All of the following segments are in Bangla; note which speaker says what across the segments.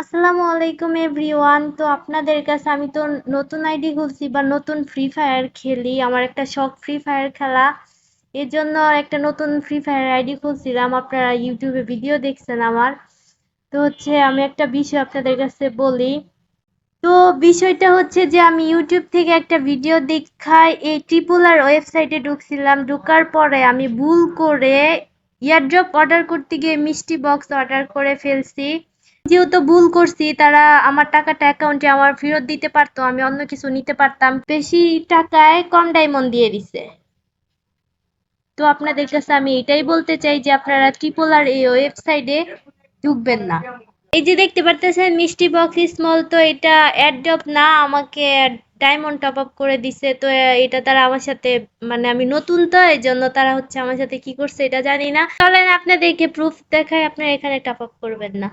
Speaker 1: আসসালামু আলাইকুম এভরিওয়ান। তো আপনাদের কাছে আমি তো নতুন আইডি খুলছি বা নতুন ফ্রি ফায়ার খেলি। আমার একটা শখ ফ্রি ফায়ার খেলা। এর জন্য একটা নতুন ফ্রি ফায়ার আইডি খুলছিলাম। আপনারা ইউটিউবে ভিডিও দেখছেন আমার। তো হচ্ছে আমি একটা বিষয় আপনাদের কাছে বলি। তো বিষয়টা হচ্ছে যে আমি ইউটিউব থেকে একটা ভিডিও দেখায় এই ট্রিপুলার ওয়েবসাইটে ঢুকছিলাম। ঢোকার পরে আমি ভুল করে ইয়ারড্রপ অর্ডার করতে গিয়ে মিষ্টি বক্স অর্ডার করে ফেলছি। যেহেতু ভুল করছি, তারা আমার টাকাটা অ্যাকাউন্টে আমার ফেরত দিতে পারতো, আমি অন্য কিছু নিতে পারতাম। বেশি টাকায় কম ডায়মন্ড দিয়ে দিছে। তো আপনাদের কাছে আমি এটাই বলতে চাই যে আপনারা ট্রিপলার এই ওয়েবসাইটে ঢুকবেন না। এই যে দেখতে পারতেছেন, মিষ্টি বক্স স্মল তো এটা অ্যাডপ না, আমাকে ডায়মন্ড টপ আপ করে দিছে। তো এটা তারা আমার সাথে মানে আমি নতুন তো এই জন্য তারা হচ্ছে আমার সাথে কি করছে এটা জানি না। চলেন আপনাদেরকে প্রুফ দেখায় আপনারা এখানে টপ আপ করবেন না।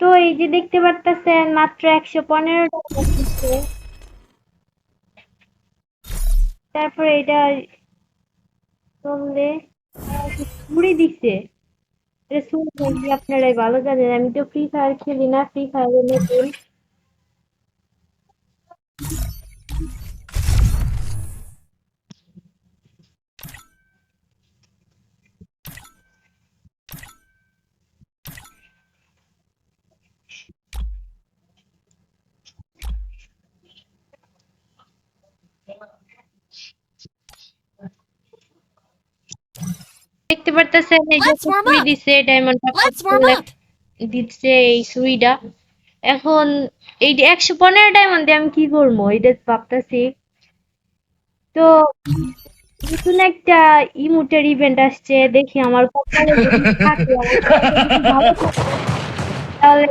Speaker 1: তো এই যে দেখতে পারতেছেন মাত্র একশো পনেরো টাকা তারপরে এটা চললে ঘুরে দিচ্ছে। এটা আপনারাই ভালো জানেন। আমি তো ফ্রি ফায়ার খেলি না ফ্রি ফায়ারের নতুন দেখতে পারতেছেন এই যে
Speaker 2: Let's warm
Speaker 1: সুই
Speaker 2: up.
Speaker 1: দিছে ডায়মন্ড
Speaker 2: Let's warm up.
Speaker 1: দিচ্ছে এই সুইটা এখন এই যে একশো পনেরো ডায়মন্ড দিয়ে আমি কি করবো এটা ভাবতেছি তো নতুন একটা ইমোটের ইভেন্ট আসছে দেখি আমার কপালে যদি থাকে আমার কপালে যদি ভালো থাকে, তাহলে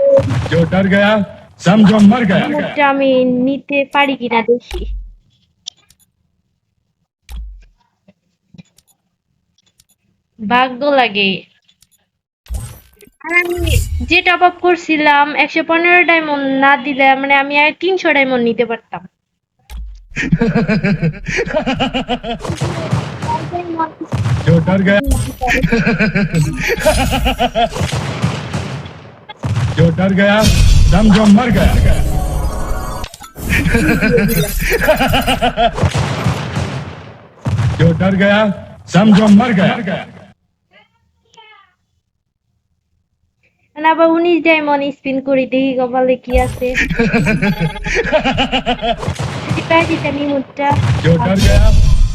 Speaker 3: जो डर गया समझो मर गया
Speaker 1: ইমোটটা আমি নিতে পারি কিনা দেখি ভাগ্য লাগে আর আমি যে টপ আপ করছিলাম একশো পনেরো ডায়মন্ড না দিলে মানে আমি আর তিনশো ডায়মন্ড নিতে পারতাম
Speaker 3: जो डर गया जो डर गया समझो मर गया जो डर गया समझो मर गया
Speaker 1: আবার উনিশ ডায়মন্ড স্পিন করি দেখি কপালে কি আছে যদি পাই দিতাম ইমোটটা
Speaker 3: जो डर गया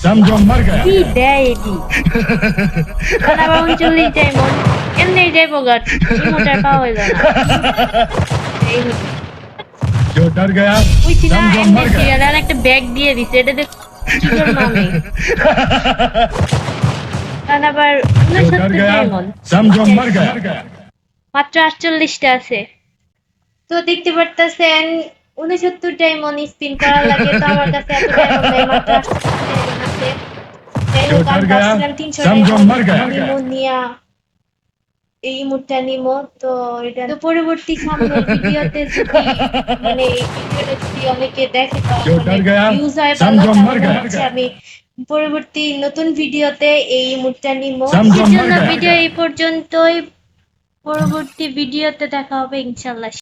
Speaker 3: समझो मर
Speaker 1: কি
Speaker 3: गया
Speaker 1: দেয় এটি মানে আবার উনচল্লিশ ডায়মন্ড এমনি যাইবো গাট ইমোটার পাওয়া যায় না এই
Speaker 3: जो डर गया
Speaker 1: বুঝছি না
Speaker 3: समझो
Speaker 1: এমনি
Speaker 3: मर गया
Speaker 1: সিরিয়াল আর একটা ব্যাগ দিয়ে দিছে এটা দেখ কি করবো আমি কারণ আবার
Speaker 3: जो डर
Speaker 1: উনসত্তর
Speaker 3: गया
Speaker 1: ডায়মন্ড
Speaker 3: समझो मर गया
Speaker 1: মাত্র আটচল্লিশটা আছে। তো দেখতে পারতেছেন উনসত্তরটা এমন স্পিন করা লাগে তো আমার কাছে আমি এই মুডটা নিমো তো এটা তো পরবর্তী সামনে ভিডিওতে মানে অনেকে দেখে আমি পরবর্তী নতুন ভিডিওতে এই মুটটা নিমো। ভিডিও এই পর্যন্তই। পরবর্তী ভিডিওতে দেখা হবে ইনশাল্লাহ